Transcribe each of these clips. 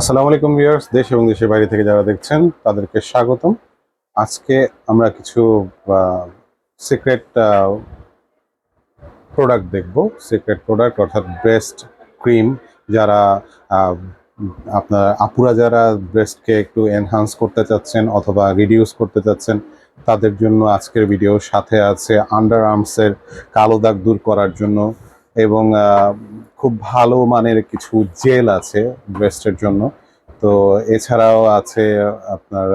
আসসালামু আলাইকুম ভিউয়ার্স, দেশ এবং দেশের বাইরে থেকে যারা দেখছেন, তাদেরকে স্বাগতম। আজকে আমরা কিছু সিক্রেট প্রোডাক্ট দেখব। সিক্রেট প্রোডাক্ট অর্থাৎ ব্রেস্ট ক্রিম যারা আপনার আপুরা যারা ব্রেস্টকে একটু এনহান্স করতে চাচ্ছেন অথবা রিডিউস করতে চাচ্ছেন, তাদের জন্য আজকের ভিডিও সাথে আছে আন্ডার আর্মসের কালো দাগ দূর করার জন্য। এবং খুব ভালো মানের কিছু জেল আছে ব্রেস্টের জন্য। তো এছাড়াও আছে আপনার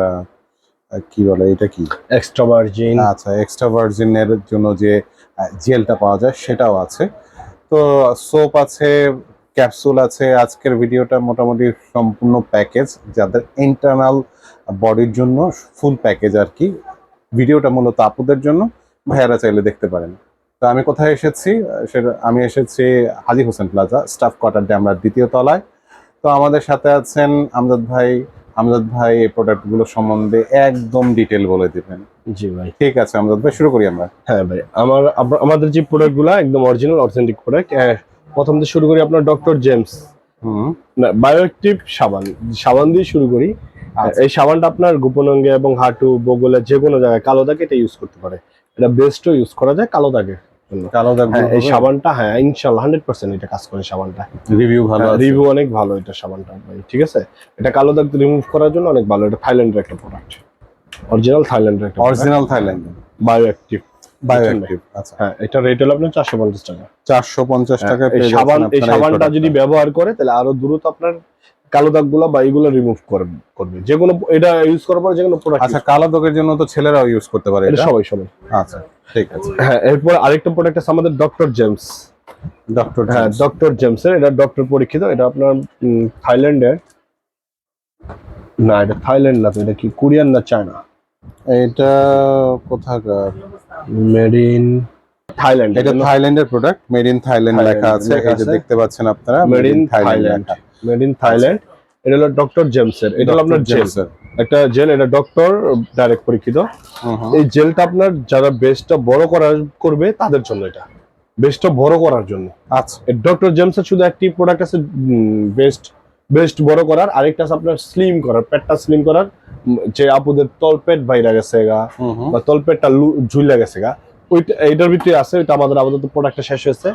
কি বলে এটা কি? এক্সট্রা ভার্জিন আচ্ছা এক্সট্রা ভার্জিনের জন্য যে জেলটা পাওয়া যায় সেটাও আছে। তো সোপ আছে ক্যাপসুল আছে আজকের ভিডিওটা মোটামুটি সম্পূর্ণ প্যাকেজ যাদের ইন্টারনাল বডির জন্য ফুল প্যাকেজ আর কি। ভিডিওটা মূলত আপুদের জন্য ভাইয়ারা চাইলে দেখতে পারেন। তো আমি কোথায় এসেছি? সেটা আমি এসেছি Haji Hossain plaza staff quarter ড্যামরার দ্বিতীয় তলায়। তো আমাদের সাথে আছেন আমজাদ ভাই। আমজাদ ভাই এই প্রোডাক্টগুলো সম্বন্ধে একদম ডিটেল বলে দিবেন। জি ভাই। ঠিক আছে আমজাদ ভাই শুরু করি আমরা। হ্যাঁ ভাই আমার আমাদের যে প্রোডাক্টগুলো একদম অরিজিনাল অথেন্টিক প্রোডাক্ট প্রথম দিয়ে শুরু করি আপনার ডক্টর জেমস হুম। না বায়োঅ্যাক্টিভ সাবান সাবান দিয়ে শুরু করি। আচ্ছা। এই সাবানটা আপনার গোপন অঙ্গে এবং হাঁটু বগলে যে কোনো জায়গায় কালো দাগে এটা ইউজ করতে পারে। এটা বেস্টও ইউজ করা যায় কালো দাগের জন্য হ্যাঁ এই সাবানটা হ্যাঁ ইনশাল্লাহ হান্ড্রেড পার্সেন্ট এটা কাজ করে সাবানটা। রিভিউ ভালো রিভিউ অনেক ভালো এটা সাবানটা ভাই ঠিক আছে? এটা কালো দাগ রিমুভ করার জন্য অনেক ভালো এটা থাইল্যান্ডের একটা প্রোডাক্ট অরিজিনাল থাইল্যান্ডের একটা অরিজিনাল থাইল্যান্ড বায়োঅ্যাক্টিভ বায়োঅ্যাক্টিভ এটা রেট হলো আপনার চারশো পঞ্চাশ টাকা। চারশো পঞ্চাশ টাকা হ্যাঁ, সাবান এই সাবানটা যদি ব্যবহার করে তাহলে আরও দ্রুত আপনার কালো দাগগুলা বা এইগুলো রিমুভ করবে করবে। যে কোনো এটা ইউজ করার পর যে কোনো প্রোডাক্ট আচ্ছা কালো দাগের জন্য তো ছেলেরাও ইউজ করতে পারে এটা? সবাই সবাই। আচ্ছা। ঠিক আছে। হ্যাঁ এরপর আরেকটা প্রোডাক্ট আছে আমাদের ডক্টর জেমস ডক্টর হ্যাঁ ডক্টর জেমস এর এটা ডক্টর পরীক্ষিত এটা আপনার থাইল্যান্ডের। না এটা থাইল্যান্ড না তো এটা কি কোরিয়ান না চায়না? এটা কোথাকার? মেড ইন থাইল্যান্ড এটা থাইল্যান্ডের প্রোডাক্ট মেড ইন থাইল্যান্ড লেখা আছে এই যে দেখতে পাচ্ছেন আপনারা made in Thailand made in Thailand এটা হলো ডক্টর জেমস এর এটা হলো আপনার জেল একটা জেল এটা ডক্টর ডাইরেক্ট পরীক্ষিত। এই জেলটা আপনার যারা বেস্টটা বড় করার করবে তাদের জন্য এটা। বেস্টটা বড় করার জন্য। আচ্ছা। ডক্টর জেমস এর শুধু একটি প্রোডাক্ট আছে বেস্ট বেস্ট বড় করার আরেকটা আছে আপনার স্লিম করার পেটটা স্লিম করার যে আপুদের তলপেট বাইরে গেছে গা হুম। বা তলপেটটা ঝুলে গেছে গা ওইটা এইটার ভিতরে আছে ওইটা আমাদের আপাতত প্রোডাক্টটা শেষ হয়েছে।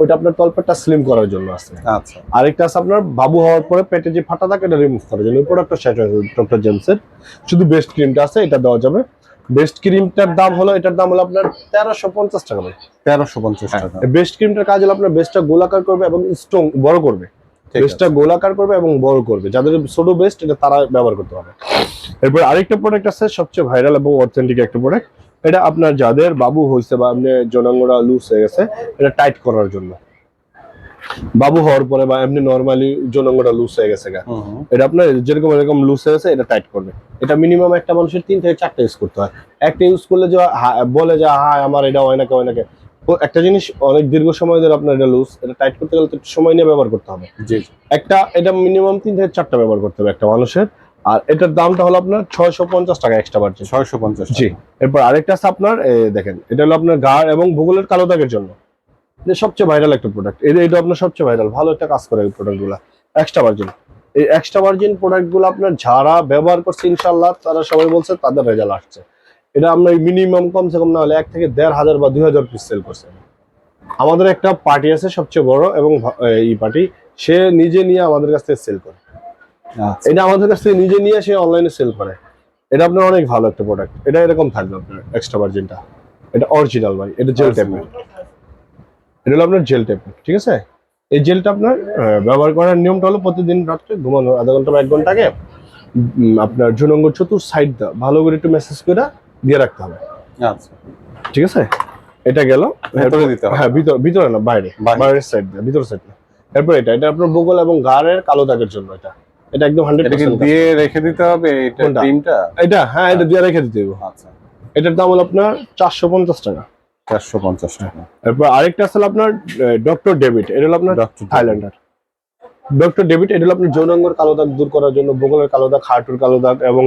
ওইটা আপনার তলপেটটা স্লিম করার জন্য আছে। আচ্ছা। আরেকটা আছে আপনার বাবু হওয়ার পরে পেটে যে ফাটা থাকে এটা রিমুভ করার জন্য। ওই প্রোডাক্টটা শেষ হয়েছে ডক্টর জেমসের। শুধু বেস্ট ক্রিমটা আছে এটা দেওয়া যাবে। বেস্ট ক্রিমটার দাম হলো এটার দাম হলো আপনার তেরোশো পঞ্চাশ টাকা ভাই। তেরোশো পঞ্চাশ টাকা। বেস্ট ক্রিমটার কাজ হলো আপনার বেস্টটা গোলাকার করবে এবং স্ট্রং বড় করবে। বেস্টটা গোলাকার করবে এবং বড় করবে। যাদের ছোট বেস্ট এটা তারা ব্যবহার করতে হবে এরপর আরেকটা প্রোডাক্ট আছে সবচেয়ে ভাইরাল এবং অথেন্টিক একটা প্রোডাক্ট এটা আপনার যাদের বাবু হয়েছে বা আপনি জনাঙ্গরা লুজ হয়ে গেছে এটা টাইট করার জন্য। বাবু হওয়ার পরে বা এমনি নর্মালি জনাঙ্গটা লুজ হয়ে গেছে। এটা আপনার যেরকম এরকম লুজ হয়ে গেছে এটা টাইট করবে। এটা মিনিমাম একটা মানুষের তিন থেকে চারটা ইউজ করতে হয়। একটা ইউজ করলে যে বলে যে হ্যাঁ আমার এটা হয় নাকি হয় নাকি একটা জিনিস অনেক দীর্ঘ সময় ধরে আপনার এটা লুজ এটা টাইট করতে গেলে তো সময় নিয়ে ব্যবহার করতে হবে। একটা এটা মিনিমাম তিন থেকে চারটা ব্যবহার করতে হবে একটা মানুষের। আর এটার দামটা হলো আপনার ছয়শো পঞ্চাশ টাকা এক্সট্রা বাড়ছে ছয়শো পঞ্চাশ জি এরপর আরেকটা আছে আপনার দেখেন এটা হলো আপনার গাঢ় এবং ভূগোলের কালো দাগের জন্য। এটা সবচেয়ে ভাইরাল একটা প্রোডাক্ট এটা এটা আপনার সবচেয়ে ভাইরাল ভালো একটা কাজ করে এই প্রোডাক্টগুলো এক্সট্রা ভার্জিন এই এক্সট্রা ভার্জিন প্রোডাক্টগুলো আপনার যারা ব্যবহার করছে ইনশাল্লাহ তারা সবাই বলছে তাদের রেজাল্ট আসছে। এটা আমরা মিনিমাম কমসে কম না হলে এক থেকে দেড় হাজার বা দুই হাজার পিস সেল করছে। আমাদের একটা পার্টি আছে সবচেয়ে বড় এবং এই পার্টি সে নিজে নিয়ে আমাদের কাছ থেকে সেল করে। এটা আমাদের কাছ থেকে নিজে নিয়ে সে অনলাইনে সেল করে। এটা আপনার অনেক ভালো একটা প্রোডাক্ট এটা এরকম থাকবে আপনার এক্সট্রা ভার্জিনটা এটা অরিজিনাল ভাই এটা জেল। ট্যাবলেট এটা হলো আপনার জেল ট্যাবলেট ঠিক আছে? এই জেলটা আপনার ব্যবহার করার নিয়মটা হলো প্রতিদিন রাত্রে ঘুমানোর আধা ঘণ্টা বা এক ঘণ্টা আগে আপনার জুনঙ্গ চতুর সাইড দা ভালো করে একটু মেসেজ করে দিয়ে রাখতে হবে। আচ্ছা। ঠিক আছে? এটা গেল। ভেতরে দিতে হবে। হ্যাঁ ভিতর ভিতরে না বাইরে। বাইরে। বাইরের সাইড দিয়ে ভিতর সাইড না এরপর এটা এটা আপনার বগল এবং গাড়ের কালো দাগের জন্য এটা। এটা একদম হান্ড্রেড এটা কি দিয়ে রেখে দিতে হবে এটা কোনটা? এটা হ্যাঁ এটা দিয়ে রেখে দিতে হবে। আচ্ছা। এটার দাম হলো আপনার চারশো পঞ্চাশ টাকা। চারশো পঞ্চাশ টাকা। এরপর আরেকটা আছে আপনার ডক্টর ডেভিড এটা হলো আপনার থাইল্যান্ডার ডক্টর ডেভিড এটা হলো আপনার যৌনাঙ্গর কালো দাগ দূর করার জন্য বগলের কালো দাগ হাঁটুর কালো দাগ এবং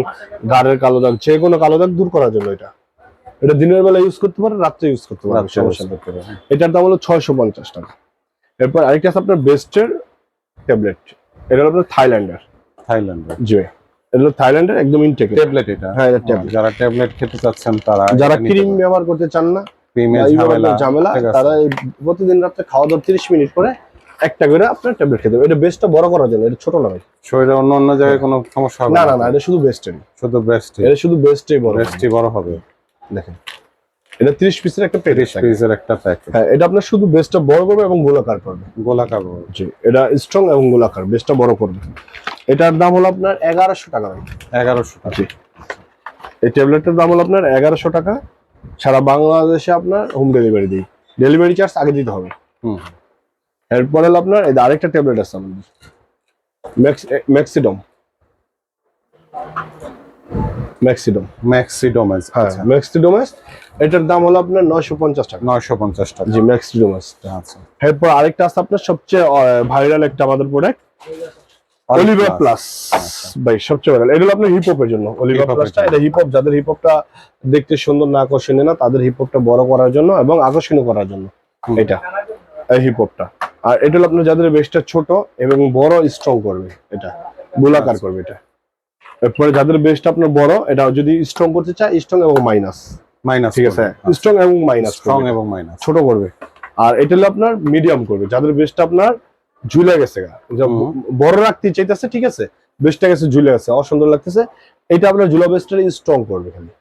গাড়ের কালো দাগ যে কোনো কালো দাগ দূর করার জন্য এটা। এটা দিনের বেলা ইউজ করতে পারে রাত্রে ইউজ করতে পারে সমস্যা নেই। এটার দাম হলো ছয়শো পঞ্চাশ টাকা। এরপর আরেকটা আছে আপনার বেস্টের ট্যাবলেট এটা হলো আপনার থাইল্যান্ডার থাইল্যান্ডের। জি এটা থাইল্যান্ডের একদম ইনটেক ট্যাবলেট এটা। হ্যাঁ এটা tablet। যারা ট্যাবলেট খেতে চাচ্ছেন তারা যারা ক্রিম ব্যবহার করতে চান না ক্রিমের ঝামেলা ঝামেলা তারা প্রতিদিন খাওয়া দাওয়া তিরিশ মিনিট করে একটা করে আপনার ট্যাবলেট খেতে হবে এটা বেস্টটা বড় করার জন্য এটা ছোট না ভাই। শরীরে অন্য অন্য জায়গায় কোনো সমস্যা হবে না না না এটা শুধু বেস্টেরই শুধু এটা শুধু বেস্টই বড় হবে। দেখেন এটা তিরিশ পিসের একটা পিসের হ্যাঁ এটা আপনার শুধু বেস্টটা বড় করবে এবং গোলাকার করবে। গোলাকার। জি এটা স্ট্রং এবং গোলাকার বেস্টটা বড় করবে। এটার দাম হলো আপনার এগারোশো টাকা ভাই। এগারোশো টাকা। এই ট্যাবলেটের দাম হলো আপনার এগারোশো টাকা। সারা বাংলাদেশে আপনার হোম ডেলিভারি দিই। ডেলিভারি চার্জ আগে দিতে হবে। হুম। এরপরে হলো আপনার এই আরেকটা ট্যাবলেট আছে আমাদের। ম্যাক্স ম্যাক্সিডম হ্যাঁ ম্যাক্সিডোমাস এটার দাম হলো আপনার নয়শো পঞ্চাশ টাকা। নয়শো পঞ্চাশ টাকা। জি ম্যাক্সিডোমাস আচ্ছা। এরপর আরেকটা আছে আপনার সবচেয়ে ভাইরাল একটা আমাদের প্রোডাক্ট অলিভা প্লাস ভাই সবচেয়ে ভাইরাল এটা হলো আপনার হিপ হপের জন্য। অলিভা প্লাসটা এটা হিপ হপ যাদের হিপ হপটা দেখতে সুন্দর না আকর্ষণীয় না তাদের হিপ হপটা বড় করার জন্য এবং আকর্ষণীয় করার জন্য। এটা এই হিপ হপটা আর এটা হলো আপনার যাদের বেস্টটা ছোট এবং বড় স্ট্রং করবে এটা। গোলাকার আচ্ছা। করবে এটা। এরপরে যাদের বেস্ট আপনার বড় এটা যদি স্ট্রং করতে চায় স্ট্রং এবং মাইনাস মাইনাস ঠিক আছে? স্ট্রং এবং মাইনাস স্ট্রং এবং মাইনাস ছোট করবে। আর এটা হলো আপনার মিডিয়াম করবে। যাদের বেস্ট আপনার ঝুলে গেছে। বড় রাখতে চাইতেছে ঠিক আছে বেস্টটা গেছে ঝুলে গেছে অসুন্দর লাগতেছে। এটা আপনার ঝুলা বেস্টটা স্ট্রং করবে খালি।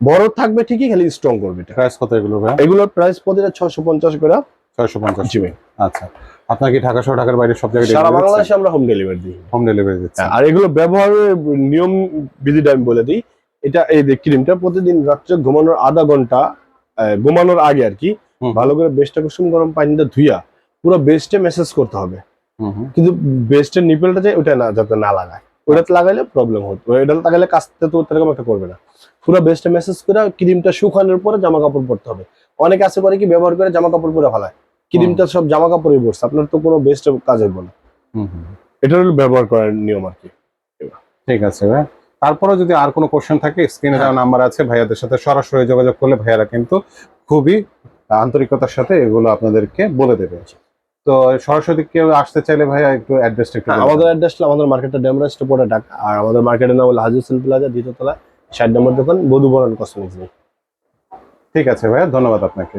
বড় থাকবে ঠিকই খালি স্ট্রং করবে এটা। প্রাইস কত এগুলো ভাই এগুলোর প্রাইস প্রতিটা ছশো পঞ্চাশ করে। ছয়শো পঞ্চাশ। জি ভাই। আচ্ছা। আপনার কি ঢাকা সহ ঢাকার বাইরে সব জায়গায় সারা বাংলাদেশে আমরা হোম ডেলিভারি দিই। হোম ডেলিভারি দিচ্ছেন আর এগুলো ব্যবহারের নিয়ম বিধিটা আমি বলে দিই। এটা এই যে ক্রিমটা প্রতিদিন রাত্রে ঘুমানোর আধা ঘণ্টা ঘুমানোর আগে আর কি ভালো করে বেস্টটা কুসুম গরম পানিতে ধুইয়া পুরো বেস্টে মেসেজ করতে হবে। কিন্তু বেস্টের নিপেলটা যে ওটা না যাতে না লাগায়। ওটাতে লাগাইলে প্রবলেম হতো। এটা লাগাইলে কাজতে তো এরকম একটা করবে না। পুরো বেস্টে মেসেজ করে ক্রিমটা শুকানোর পরে জামা কাপড় পরতে হবে। অনেকে আছে করে কি ব্যবহার করে জামা কাপড় পরে ফেলায়। ক্রিমটা সব জামা কাপড়ই পড়ছে আপনার তো কোনো বেস্টে কাজ হইব না। এটা হলো ব্যবহার করার নিয়ম আর কি। ঠিক আছে ভাই। তারপরে যদি আর কোনো কোশ্চেন থাকে স্ক্রিনে। দেওয়া নাম্বার আছে। ভাইয়াদের সাথে সরাসরি যোগাযোগ করলে ভাইয়ারা কিন্তু খুবই আন্তরিকতার সাথে এগুলো আপনাদেরকে বলে দেবে। তো সরাসরি কেউ আসতে চাইলে ভাইয়া একটু অ্যাড্রেসটা একটু হ্যাঁ, আমাদের। অ্যাড্রেসটা আমাদের মার্কেটটা ডেমরা স্টোপোর্টে ঢাকা। আর আমাদের মার্কেটের নাম হলো হাজি হোসেন প্লাজা দ্বিতীয় তলা ষাট নম্বর দোকান বধু বরণ কসমেটিক্স ঠিক আছে ভাইয়া ধন্যবাদ আপনাকে।